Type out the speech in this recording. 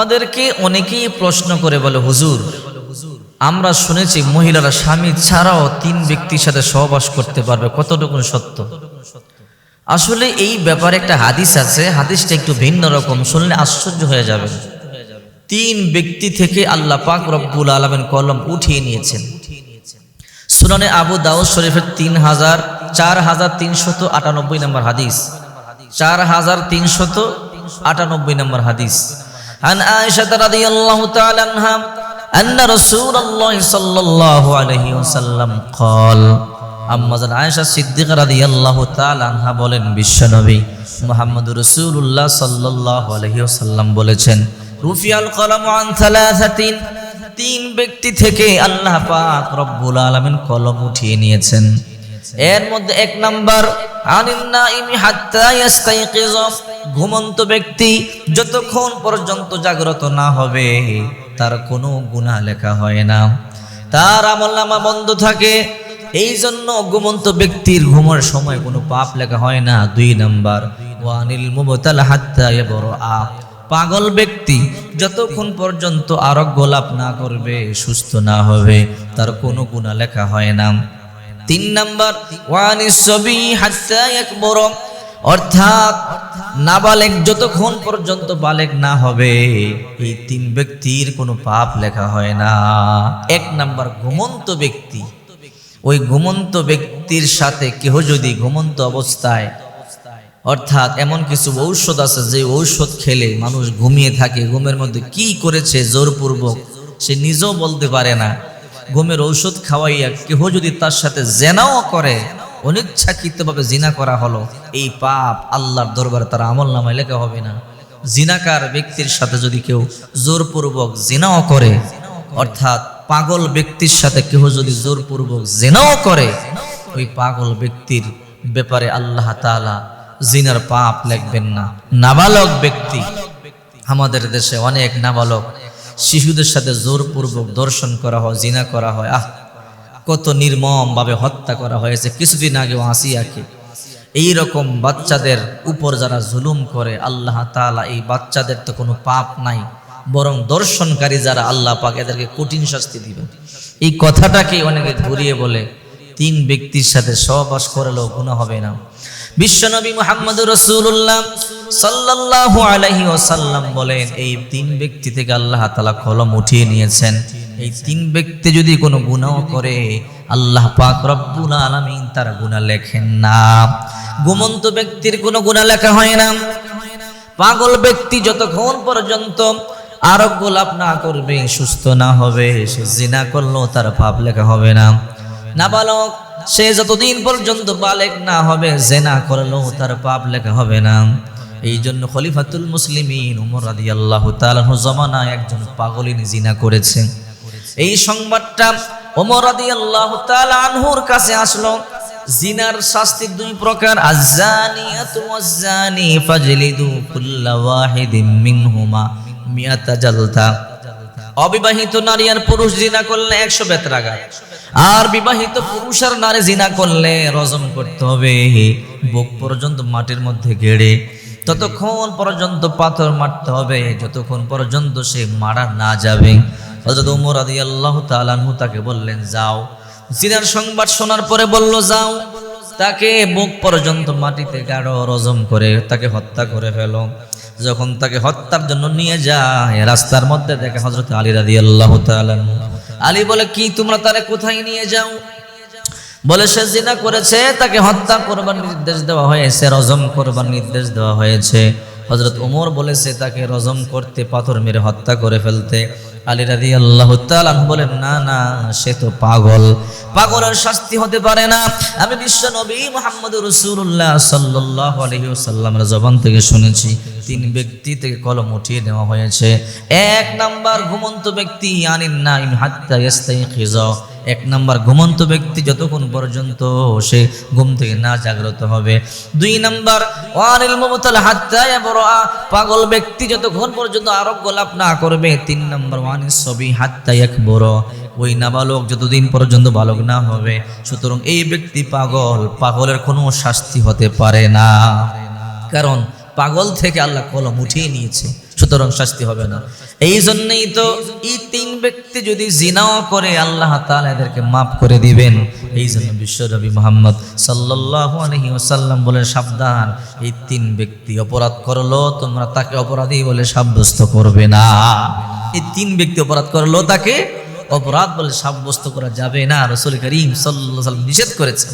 আমাদেরকে অনেকেই প্রশ্ন করে বলে, হুজুর, আমরা শুনেছি মহিলারা স্বামী ছাড়াও তিন ব্যক্তির সাথে সহবাস করতে পারবে। কতটুকু সত্য? আসলে এই ব্যাপারে একটা হাদিস আছে। হাদিসটা একটু ভিন্ন রকম। শুনলে আশ্চর্য হয়ে যাবে তিন ব্যক্তি থেকে আল্লাহ পাক রব্বুল আলমেন কলম উঠিয়ে নিয়েছেন। সুনানে আবু দাউদ শরীফের তিন হাজার চার হাজার তিনশত আটানব্বই নম্বর হাদিস। চার হাজার তিনশত আটানব্বই নম্বর হাদিস। عن عائشة رضي الله تعالى عنها أن رسول الله صلى الله عليه وسلم قال আম্মা জান আয়েশা সিদ্দিকা রাদিয়াল্লাহু তাআলা আনহা বলেন বিশ্বনবী মুহাম্মদুর রাসূলুল্লাহ সাল্লাল্লাহু আলাইহি ওয়াসাল্লাম বলেছেন রুফিয়াল কলাম আন থালাথাতিন তিন ব্যক্তি থেকে আল্লাহ পাক রব্বুল আলামিন কলম উঠিয়ে নিয়েছেন এর মধ্যে এক নাম্বার আনিন নাইমি হাত্তা ইয়াস্তাইকিজ ঘুমন্ত ব্যক্তি যতক্ষণ পর্যন্ত জাগ্রত না হবে, তার কোনো গুণা লেখা হয় না। তার আমলনামা বন্ধ থাকে। এই জন্য ঘুমন্ত ব্যক্তির ঘুমের সময় কোনো পাপ লেখা হয় না। দুই নাম্বার, ওয়ানিল মুবতাল হাত্তা ইয়াবরা পাগল ব্যক্তি যতক্ষণ পর্যন্ত আরোগ্য লাভ না করবে, সুস্থ না হবে, তার কোনো গুণা লেখা হয় না। তিন নাম্বার, ওয়ানিস সবি হাত্তা ইয়াকবর। অর্থাৎ নাবালেক যতক্ষণ পর্যন্ত বালেক না হবে, এই তিন ব্যক্তির কোনো পাপ লেখা হয় না। এক নাম্বার ঘুমন্ত ব্যক্তি। ওই ঘুমন্ত ব্যক্তির সাথে কেহ যদি ঘুমন্ত অবস্থায়, অর্থাৎ এমন কিছু ঔষধ আছে যে ঔষধ খেলে মানুষ ঘুমিয়ে থাকে, ঘুমের মধ্যে কি করেছে জোরপূর্বক সে নিজেও বলতে পারে না। ঘুমের ঔষধ খাওয়াইয়া কেহ যদি তার সাথে জেনাও করে অনিচ্ছাকৃতভাবে জিনা করা হলো, এই পাপ আল্লাহর দরবারে তার আমল নামায় লেখা হবে না। জিনাকার ব্যক্তির সাথে যদি কেউ জোরপূর্বক জিনাও করে, অর্থাৎ পাগল ব্যক্তির সাথে কেহ যদি জোরপূর্বক জেনাও করে, ওই পাগল ব্যক্তির ব্যাপারে আল্লাহ তাআলা জিনার পাপ লিখবেন না। নাবালক ব্যক্তি, আমাদের দেশে অনেক নাবালক শিশুদের সাথে জোরপূর্বক দর্শন করা হয়, জিনা করা হয়। আহ! কত নির্মম ভাবে হত্যা করা হয়েছে কিছুদিন আগেও আসিয়াকে এই রকম বাচ্চাদের উপর যারা জুলুম করে, আল্লাহ তাআলা এই বাচ্চাদের তো কোনো পাপ নাই, বরং দর্শনকারী যারা আল্লাহ পাক এদেরকে কঠিন শাস্তি দিবে এই কথাটাকে অনেকে ঘুরিয়ে বলে, তিন ব্যক্তির সাথে সহবাস করলেও গুণা হবে না। বিশ্বনবী মুহাম্মদ রসুল্লাহ সাল্লাল্লাহু আলাইহি ওয়াসাল্লাম বলেন, এই তিন ব্যক্তি থেকে আল্লাহ তালা কলম উঠিয়ে নিয়েছেন। এই তিন ব্যক্তি যদি কোনো গুনাহ করে, আল্লাহ পাক রব্বুল আলামিন তার গুনাহ লেখেন না। গুমন্ত ব্যক্তির কোনো গুনাহ লেখা হয় না। পাগল ব্যক্তি যতক্ষণ পর্যন্ত আরোগ্য লাভ না করবে, সুস্থ না হবে, সে জিনা করলেও তার পাপ লেখা হবে না। নাবালক, সে যতদিন পর্যন্ত বালেক না হবে, জেনা করলেও তার পাপ লেখা হবে না। এই জন্য খলিফাতুল মুসলিমিন উমর রাদিয়াল্লাহু তাআলা জমানায় একজন পাগলিন জিনা করেছে। এই সংবাদটা ওমর তাআলা আনহুর কাছে আসলো। জিনার শাস্তি দুই প্রকার মিয়াতা অবিবাহিত নারী আর পুরুষ জিনা করলে একশো বেতরাঘাত আর বিবাহিত পুরুষ আর নারী জিনা করলে রজম করতে হবে। বুক পর্যন্ত মাটির মধ্যে গেড়ে ততক্ষণ পর্যন্ত পাথর মারতে হবে, যতক্ষণ পর্যন্ত সে মারা না যাবে। হযরত ওমর রাদিয়াল্লাহু তাআলা আনহু তাকে বললেন, যাও। জিনার সংবাদ শোনার পরে বলল, যাও। তাকে বুক পর্যন্ত মাটিতে গাঢ় রজম করে তাকে হত্যা করে ফেলো। যখন তাকে হত্যার জন্য নিয়ে যায়, রাস্তার মধ্যে দেখে হজরত আলী রাদি আল্লাহ আলী বলে, কি, তোমরা তারে কোথায় নিয়ে যাও? বলে সে জিনা করেছে, তাকে হত্যা করবার নির্দেশ দেওয়া হয়েছে, রজম করবার নির্দেশ দেওয়া হয়েছে। হজরত ওমর বলেছে, তাকে রজম করতে পাথর মেরে হত্যা করে ফেলতে। আলী রাদি আল্লাহ বলেন, না না, সে তো পাগল। পাগলের শাস্তি হতে পারে না। আমি বিশ্ব নবী মোহাম্মদ রসুল্লাহ সাল্লাহ জবান থেকে শুনেছি, তিন ব্যক্তি থেকে কলম উঠিয়ে নেওয়া হয়েছে। এক নাম্বার ঘুমন্ত ব্যক্তি, আনিন নাইম হাত্তা এক নাম্বার ঘুমন্ত ব্যক্তি যতক্ষণ পর্যন্ত সে ঘুম থেকে না জাগ্রত হবে। দুই নাম্বার, ওয়ানিল মুমতাল হাত্তা ইয়াবরা পাগল ব্যক্তি যতক্ষণ পর্যন্ত আরোগ্য লাভ না করবে। তিন নাম্বার, ওয়ানিস সবি হাত্তা ইয়াকবর, ওই নাবালক যতদিন পর্যন্ত বালক না হবে, সুতরাং এই ব্যক্তি পাগল, পাগলের কোনো শাস্তি হতে পারে না। কারণ পাগল থেকে আল্লাহ কলম উঠিয়ে নিয়েছে। সুতরাং শাস্তি হবে না। এই জন্যই তো এই তিন ব্যক্তি যদি জিনাও করে, আল্লাহ তাআলা এদেরকে মাফ করে দিবেন। এই জন্য বিশ্বনবী মোহাম্মদ সাল্লাল্লাহু আলাইহি ওয়াসাল্লাম বলে, সাবধান, এই তিন ব্যক্তি অপরাধ করল, তোমরা তাকে অপরাধী বলে সাব্যস্ত করবে না। এই তিন ব্যক্তি অপরাধ করল, তাকে অপরাধ বলে সাব্যস্ত করা যাবে না। রসুল করিম সাল্লাল্লাহু আলাইহি ওয়াসাল্লাম নিষেধ করেছেন।